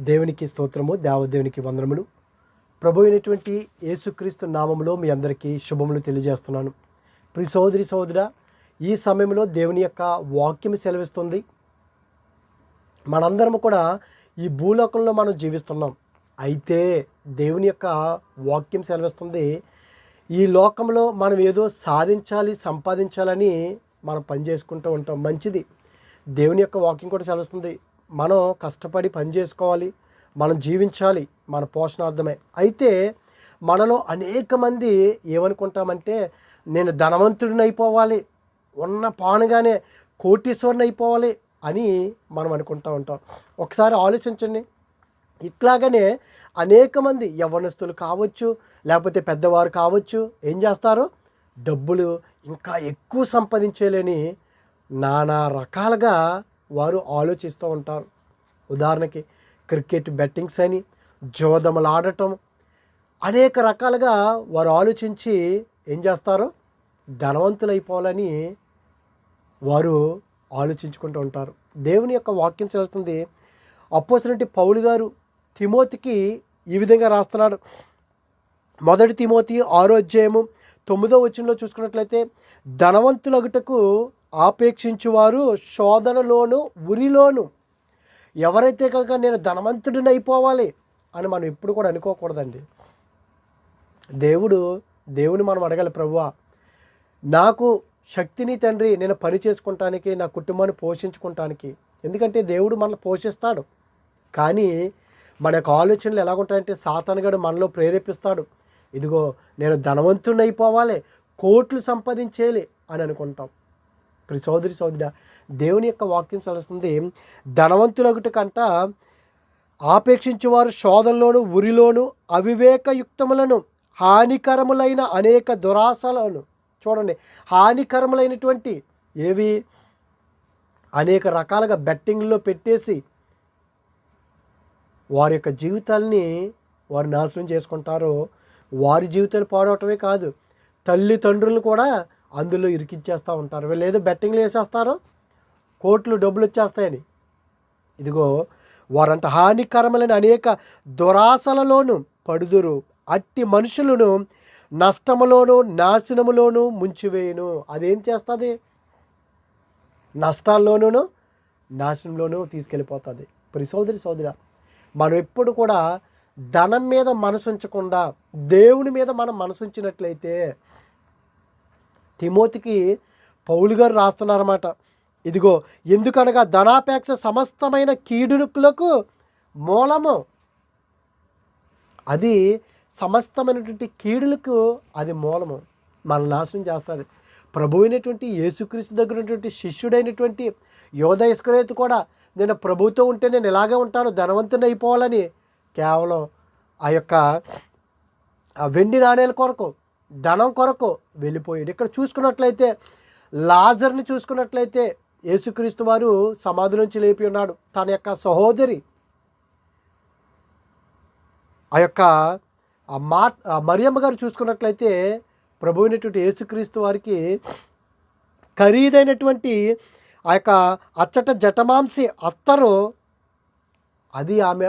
దేవునికి స్తోత్రము దేవదేవునికి వందనములు. ప్రభు అయినటువంటి యేసుక్రీస్తు నామంలో మీ అందరికీ శుభములు తెలియజేస్తున్నాను. ప్రి సోదరి సోదర ఈ సమయంలో దేవుని యొక్క వాక్యం సెలవిస్తుంది. మనందరం కూడా ఈ భూలోకంలో మనం జీవిస్తున్నాం. అయితే దేవుని యొక్క వాక్యం సెలవిస్తుంది. ఈ లోకంలో మనం ఏదో సాధించాలి సంపాదించాలని మనం పని చేసుకుంటూ ఉంటాం. మంచిది. దేవుని యొక్క వాక్యం కూడా సెలవుస్తుంది. మనం కష్టపడి పని చేసుకోవాలి మనం జీవించాలి మన పోషణార్థమే. అయితే మనలో అనేక మంది ఏమనుకుంటామంటే నేను ధనవంతుడిని అయిపోవాలి ఉన్న పానుగానే కోటీశ్వరుని అయిపోవాలి అని మనం అనుకుంటూ ఉంటాం. ఒకసారి ఆలోచించండి. ఇట్లాగనే అనేక మంది యవ్వనస్తులు కావచ్చు లేకపోతే పెద్దవారు కావచ్చు ఏం చేస్తారు? డబ్బులు ఇంకా ఎక్కువ సంపాదించేలేని నానా రకాలుగా వారు ఆలోచిస్తూ ఉంటారు. ఉదాహరణకి క్రికెట్ బెట్టింగ్స్ అని జోదములు ఆడటం అనేక రకాలుగా వారు ఆలోచించి ఏం చేస్తారు అయిపోవాలని వారు ఆలోచించుకుంటూ ఉంటారు. దేవుని యొక్క వాక్యం చేస్తుంది అపోసినటి పౌలు గారు తిమోతికి ఈ విధంగా రాస్తున్నాడు. మొదటి తిమోతి ఆరో అధ్యాయము తొమ్మిదో వచనంలో చూసుకున్నట్లయితే ధనవంతులగుటకు ఆపేక్షించువారు శోధనలోను ఉరిలోను. ఎవరైతే కనుక నేను ధనవంతుడిని అయిపోవాలి అని మనం ఎప్పుడు కూడా అనుకోకూడదండి. దేవుడు దేవుని మనం అడగాలి ప్రభువా నాకు శక్తిని తండ్రి నేను పని చేసుకుంటానికి నా కుటుంబాన్ని పోషించుకుంటానికి. ఎందుకంటే దేవుడు మనల్ని పోషిస్తాడు. కానీ మన యొక్క ఆలోచనలు ఎలాగుంటాయంటే సాతానుగాడు మనలో ప్రేరేపిస్తాడు. ఇదిగో నేను ధనవంతుడిని అయిపోవాలి కోట్లు సంపాదించేయాలి అని అనుకుంటాం. ప్రి సోదరి సోదర దేవుని యొక్క వాక్యం చదువుతుంది ధనవంతులొకటి కంట ఆపేక్షించేవారు శోధనలోను ఉరిలోను అవివేకయుక్తములను హానికరములైన అనేక దురాశలను చూడండి హానికరములైనటువంటి ఏవి? అనేక రకాలుగా బెట్టింగ్లో పెట్టేసి వారి యొక్క జీవితాల్ని వారు నాశనం చేసుకుంటారో వారి జీవితాలు పాడవటమే కాదు తల్లిదండ్రులను కూడా అందులో ఇరికిచ్చేస్తూ ఉంటారు. వీళ్ళు ఏదో బెట్టింగ్లు వేసేస్తారు. కోట్లు డబ్బులు వచ్చేస్తాయని. ఇదిగో వారంట హానికరములైన అనేక దురాశలలోను పడుదురు. అట్టి మనుషులను నష్టములోను నాశనములోను ముంచివేయును. అదేం చేస్తుంది? నష్టాల్లోనూ నాశనంలోనూ తీసుకెళ్ళిపోతుంది. ఇప్పుడు సోదరి సోదర మనం ఎప్పుడు కూడా ధనం మీద మనసు ఉంచకుండా దేవుని మీద మనం మనసు ఉంచినట్లయితే తిమోతికి పౌలు గారు రాస్తున్నారన్నమాట. ఇదిగో ఎందుకనగా ధనాపేక్ష సమస్తమైన కీడునుకులకు మూలము. అది సమస్తమైనటువంటి కీడులకు అది మూలము. మన నాశనం చేస్తుంది. ప్రభు అయినటువంటి యేసుక్రీస్తు దగ్గర ఉన్నటువంటి శిష్యుడైనటువంటి యోధ ఇస్కరేతు కూడా నేను ప్రభుతో ఉంటే నేను ఇలాగే ఉంటాను ధనవంతుని అయిపోవాలని కేవలం ఆ యొక్క వెండి నాణేల కొరకు ధనం కొరకు వెళ్ళిపోయాడు. ఇక్కడ చూసుకున్నట్లయితే లాజర్ని చూసుకున్నట్లయితే యేసుక్రీస్తు వారు సమాధి నుంచి లేపి ఉన్నాడు. తన యొక్క సహోదరి ఆ యొక్క మా మరియమ్మ గారు చూసుకున్నట్లయితే ప్రభు అయినటువంటి యేసుక్రీస్తు వారికి ఖరీదైనటువంటి ఆ యొక్క అచ్చట జటమాంసి అత్తరు. అది ఆమె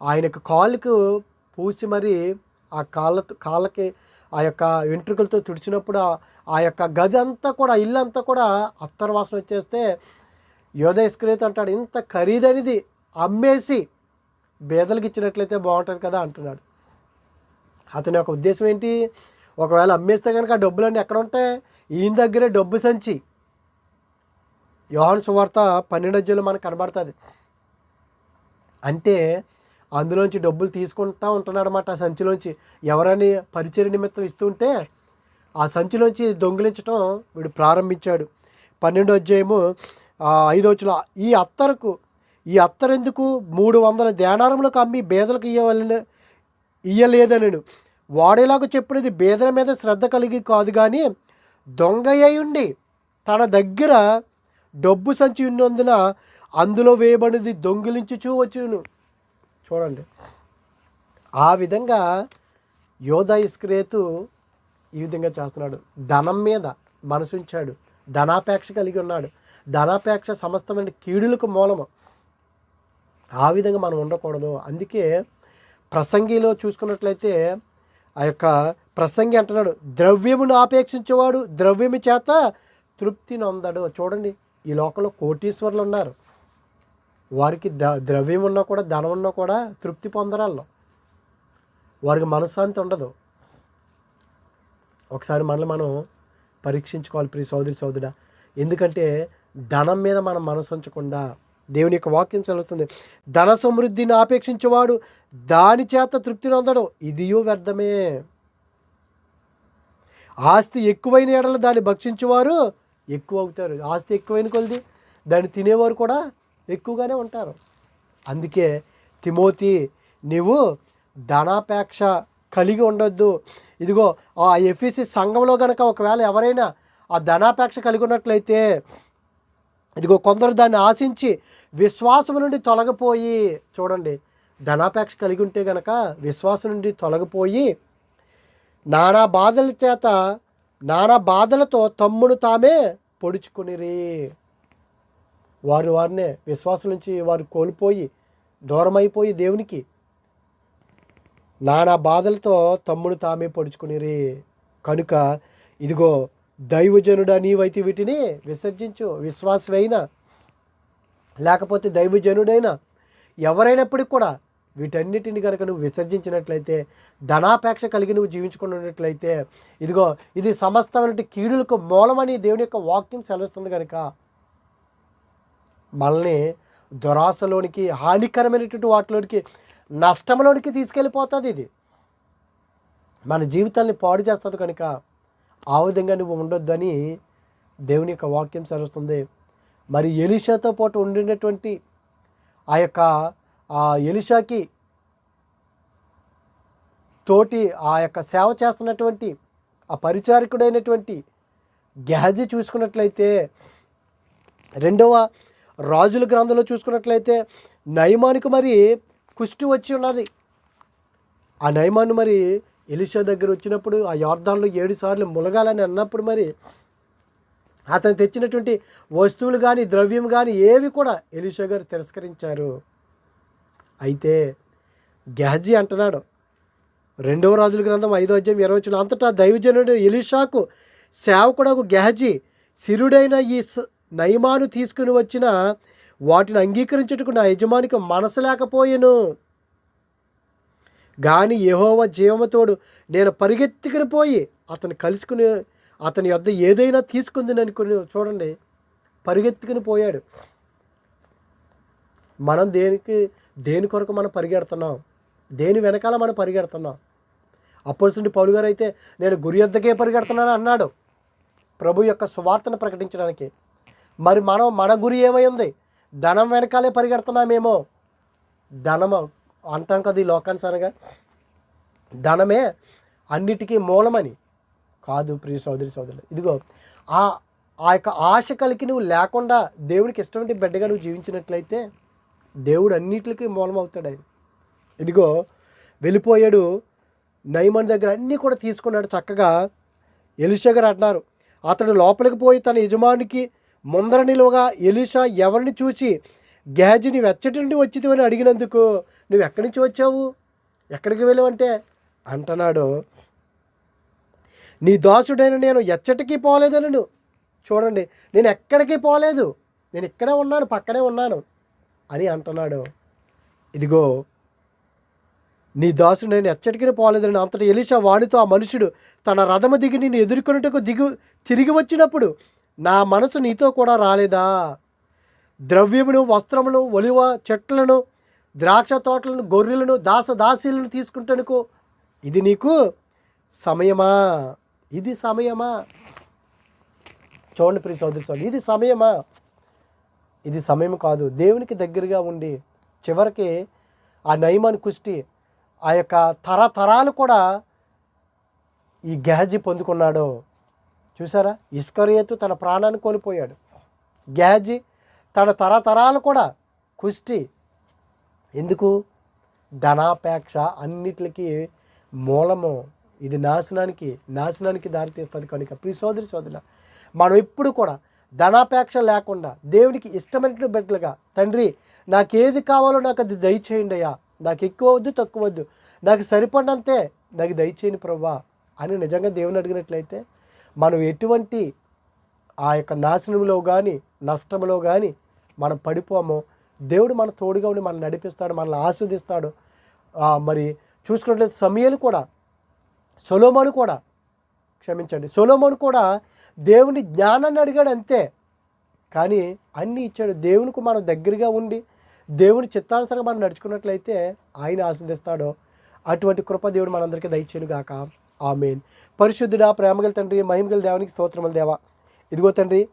ఆయనకు కాళ్ళకు పూసి మరి ఆ కాళ్ళ కాళ్ళకి ఆ యొక్క వెంట్రుకలతో తుడిచినప్పుడు ఆ- యొక్క గది అంతా కూడా ఇల్లు అంతా కూడా అత్తర్వాసన వచ్చేస్తే యోధయస్క్రీత అంటాడు ఇంత ఖరీదైనది అమ్మేసి బేదలకు ఇచ్చినట్లయితే బాగుంటుంది కదా అంటున్నాడు. అతని యొక్క ఉద్దేశం ఏంటి? ఒకవేళ అమ్మేస్తే కనుక డబ్బులన్నీ ఎక్కడ ఉంటాయి? ఈయన దగ్గరే డబ్బు సంచి. యోహాను సువార్త పన్నెండు అధ్యాయులు మనకు కనబడుతుంది. అంటే అందులోంచి డబ్బులు తీసుకుంటా ఉంటున్నాడు అనమాట ఆ సంచిలోంచి. ఎవరని పరిచయ నిమిత్తం ఇస్తుంటే ఆ సంచిలోంచి దొంగిలించడం వీడు ప్రారంభించాడు. పన్నెండో అధ్యాయము ఐదోచుల ఈ అత్తరకు ఈ అత్తరెందుకు మూడు వందల ధ్యానారములకు అమ్మి బేదలకు ఇయ్యవలన ఇయ్యలేదనను. వాడేలాగా చెప్పినది బేదల మీద శ్రద్ధ కలిగి కాదు కానీ దొంగయ్యుండి తన దగ్గర డబ్బు సంచి ఉన్నందున అందులో వేయబడినది దొంగిలించుచూ వచ్చును. చూడండి. ఆ విధంగా యోధ ఇస్క్రేతు ఈ విధంగా చేస్తున్నాడు. ధనం మీద మనసుంచాడు ధనాపేక్ష కలిగి ఉన్నాడు. ధనాపేక్ష సమస్తమైన కీడులకు మూలము. ఆ విధంగా మనం ఉండకూడదు. అందుకే ప్రసంగిలో చూసుకున్నట్లయితే ఆ యొక్క ప్రసంగి అంటున్నాడు ద్రవ్యమును ఆపేక్షించేవాడు ద్రవ్యము చేత తృప్తిని అందడు చూడండి ఈ లోకంలో కోటీశ్వరులు ఉన్నారు. వారికి ద ద్రవ్యం ఉన్నా కూడా ధనం ఉన్నా కూడా తృప్తి పొందరాళ్ళు. వారికి మనశ్శాంతి ఉండదు. ఒకసారి మనల్ని మనం పరీక్షించుకోవాలి ప్రియ సోదరి సోదరుడ. ఎందుకంటే ధనం మీద మనం మనసు ఉంచకుండా దేవుని యొక్క వాక్యం సెలవుతుంది ధన సమృద్ధిని ఆపేక్షించేవాడు దాని చేత తృప్తిని అందడం ఇదియో వ్యర్థమే. ఆస్తి ఎక్కువైన ఎడలు దాన్ని భక్షించేవారు ఎక్కువ అవుతారు. ఆస్తి ఎక్కువైన కొలది దాన్ని తినేవారు కూడా ఎక్కువగానే ఉంటారు. అందుకే తిమోతి నీవు ధనాపేక్ష కలిగి ఉండొద్దు. ఇదిగో ఆ ఎఫ్ఈసి సంఘంలో కనుక ఒకవేళ ఎవరైనా ఆ ధనాపేక్ష కలిగి ఉన్నట్లయితే ఇదిగో కొందరు దాన్ని ఆశించి విశ్వాసం నుండి తొలగిపోయి చూడండి ధనాపేక్ష కలిగి ఉంటే గనక విశ్వాసం నుండి తొలగిపోయి నానా బాధల చేత నానా బాధలతో తమ్మును తామే పొడుచుకునిరి. వారు వారినే విశ్వాసం నుంచి వారు కోల్పోయి దూరమైపోయి దేవునికి నానా బాధలతో తమ్ముడు తామే పొడుచుకునిరి. కనుక ఇదిగో దైవజనుడా నీవైతే వీటిని విసర్జించు. విశ్వాసమైనా లేకపోతే దైవజనుడైనా ఎవరైనప్పటికి కూడా వీటన్నిటిని కనుక నువ్వు విసర్జించినట్లయితే ధనాపేక్ష కలిగి నువ్వు జీవించుకున్నట్లయితే ఇదిగో ఇది సమస్తమైన కీడులకు మూలమని దేవుని యొక్క వాక్యం సెలవుస్తుంది కనుక మనల్ని దురాశలోనికి హానికరమైనటువంటి వాటిలోనికి నష్టంలోనికి తీసుకెళ్ళిపోతుంది ఇది. మన జీవితాన్ని పాడు చేస్తుంది కనుక ఆ విధంగా నువ్వు ఉండొద్దు అని దేవుని యొక్క వాక్యం సెలవుస్తుంది. మరి ఎలిషాతో పాటు ఉండినటువంటి ఆ యొక్క ఆ ఎలిషాకి తోటి ఆ యొక్క సేవ చేస్తున్నటువంటి ఆ పరిచారకుడైనటువంటి గ్యాజీ చూసుకున్నట్లయితే రెండవ రాజుల గ్రంథంలో చూసుకున్నట్లయితే నయమానికి మరి కుష్టి వచ్చి ఉన్నది. ఆ నయమాన్ని మరి ఎలిషా దగ్గర వచ్చినప్పుడు ఆ యార్దాన్లో ఏడు సార్లు ములగాలని అన్నప్పుడు మరి అతను తెచ్చినటువంటి వస్తువులు కానీ ద్రవ్యం కానీ ఏవి కూడా ఎలిషా గారు తిరస్కరించారు. అయితే గ్యాజీ అంటున్నాడు రెండవ రాజుల గ్రంథం ఐదో అధ్యాయం ఇరవై వచ్చిన అంతటా దైవజనుడు ఎలిషాకు సేవకుడకు గ్యాజీ సిరుడైన ఈ స- నయమాను తీసుకుని వచ్చిన వాటిని అంగీకరించుటకు నా యజమానికి మనసు లేకపోయెను. గాని యహోవ జీవముతోడు నేను పరిగెత్తుకుని పోయి అతను కలుసుకుని అతని యొద్ద ఏదైనా తీసుకుందని అనుకుని చూడండి పరిగెత్తుకుని పోయాడు. మనం దేనికి దేని కొరకు మనం పరిగెడుతున్నాం? దేని వెనకాల మనం పరిగెడుతున్నాం? అప్పటి పౌలు గారు అయితే నేను గురి యొద్దకే పరిగెడుతున్నాను అన్నాడు. ప్రభు యొక్క సువార్తను ప్రకటించడానికి. మరి మనం మన గురి ఏమై ఉంది? ధనం వెనకాలే పరిగెడుతున్నామేమో. ధనము అంటాం కదా ఈ లోకానుసారంగా ధనమే అన్నిటికీ మూలమని. కాదు ప్రియ సోదరి సోదరులు ఇదిగో ఆ ఆ యొక్క ఆశ కలిగి నువ్వు లేకుండా దేవునికి ఇష్టమైన బిడ్డగా నువ్వు జీవించినట్లయితే దేవుడు అన్నిటికీ మూలం అవుతాడు ఆయన. ఇదిగో వెళ్ళిపోయాడు నయమన్ దగ్గర అన్నీ కూడా తీసుకున్నాడు చక్కగా. ఎలిషగర్ అంటున్నారు అతడు లోపలికి పోయి తన యజమానికి ముందర నిలువగా ఎలిషా ఎవరిని చూసి గ్యాజి నీవు ఎచ్చటి నుండి వచ్చింది అని అడిగినందుకు నువ్వు ఎక్కడి నుంచి వచ్చావు? ఎక్కడికి వెళ్ళావంటే అంటున్నాడు నీ దాసుడైన నేను ఎచ్చటికి పోలేదనను. చూడండి నేను ఎక్కడికి పోలేదు. నేను ఇక్కడే ఉన్నాను పక్కనే ఉన్నాను. అని అంటున్నాడు. ఇదిగో నీ దాసుడు నేను ఎచ్చటికి పోలేదని అంతటి ఎలిషా వాణితో ఆ మనుషుడు తన రథము దిగి నేను ఎదుర్కొనుటకు దిగు తిరిగి వచ్చినప్పుడు నా మనసు నీతో కూడా రాలేదా? ద్రవ్యమును వస్త్రమును ఒలివ చెట్లను ద్రాక్ష తోటలను గొర్రెలను దాస దాసీలను తీసుకుంటానుకో. ఇది నీకు సమయమా? ఇది సమయమా? చూడండి ప్రియ సోదరి స్వామి ఇది సమయమా? ఇది సమయం కాదు. దేవునికి దగ్గరగా ఉండి చివరికి ఆ నయమాని కుష్టి ఆ యొక్క తరతరాలు కూడా ఈ గెహజీ పొందుకున్నాడు. చూసారా? ఇస్కరియతు తన ప్రాణాన్ని కోల్పోయాడు. గ్యాజీ తన తరతరాలు కూడా కుష్టి. ఎందుకు? ధనాపేక్ష అన్నిటికి మూలము. ఇది నాశనానికి నాశనానికి దారితీస్తుంది కనుక. ప్రి సోదరి సోదరుల మనం ఇప్పుడు కూడా ధనాపేక్ష లేకుండా దేవునికి ఇష్టమైన బిడ్డలుగా తండ్రి నాకేది కావాలో నాకు అది దయచేయండి అయ్యా. నాకు ఎక్కువ వద్దు తక్కువ వద్దు. నాకు సరిపడినంతే నాకు దయచేయండి ప్రభా అని నిజంగా దేవుని అడిగినట్లయితే మనం ఎటువంటి ఆ యొక్క నాశనంలో కానీ నష్టంలో కానీ మనం పడిపోమో దేవుడు మన తోడుగా ఉండి మనల్ని నడిపిస్తాడు మనల్ని ఆస్వాదిస్తాడు మరి చూసుకున్నట్లయితే సమయాలు కూడా సొలోమోను కూడా క్షమించండి సొలోమోను కూడా దేవుని జ్ఞానాన్ని అడిగాడు అంతే. కానీ అన్నీ ఇచ్చాడు. దేవునికి మనం దగ్గరగా ఉండి దేవుని చిత్తానుసరంగా మనం నడుచుకున్నట్లయితే ఆయన ఆస్వాదిస్తాడో అటువంటి కృప దేవుడు మనందరికీ దయచేయను గాక ఆమెన్. పరిశుద్ధుడా ప్రేమగల తండ్రి మహిమగల దేవునికి స్తోత్రములు దేవా. ఇదిగో తండ్రి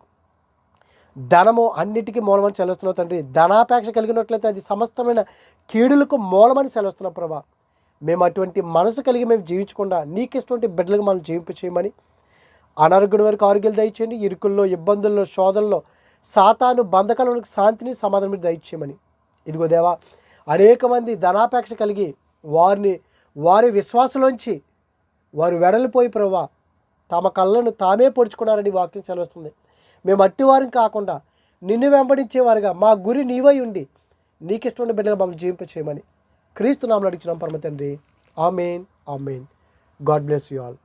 ధనము అన్నిటికీ మూలమని సెలవుస్తున్నావు తండ్రి. ధనాపేక్ష కలిగినట్లయితే అది సమస్తమైన కీడులకు మూలమని సెలవుస్తున్నావు ప్రభా. మేము అటువంటి మనసు కలిగి మేము జీవించకుండా నీకు బిడ్డలకు మనం జీవింప చేయమని అనారోగ్యం వరకు ఆరోగ్యాలు దయచేయండి. ఇరుకుల్లో ఇబ్బందుల్లో శోధనలో సాతాను బంధకాలకు శాంతిని సమాధానం మీద దయచేయమని. ఇదిగో దేవా అనేక మంది ధనాపేక్ష కలిగి వారిని వారి విశ్వాసంలోంచి వారు వెడలిపోయి ప్రభా తమ కళ్ళను తామే పొడుచుకున్నారని వాక్యం సెలవుస్తుంది. మేము అట్టివారం కాకుండా నిన్ను వెంబడించేవారుగా మా గురి నీవై ఉండి నీకు ఇష్టమైన బిడ్డగా మమ్మల్ని జీవింప చేయమని క్రీస్తు నామలు అడిగినాం పరమ తండ్రి amen amen. God bless you all.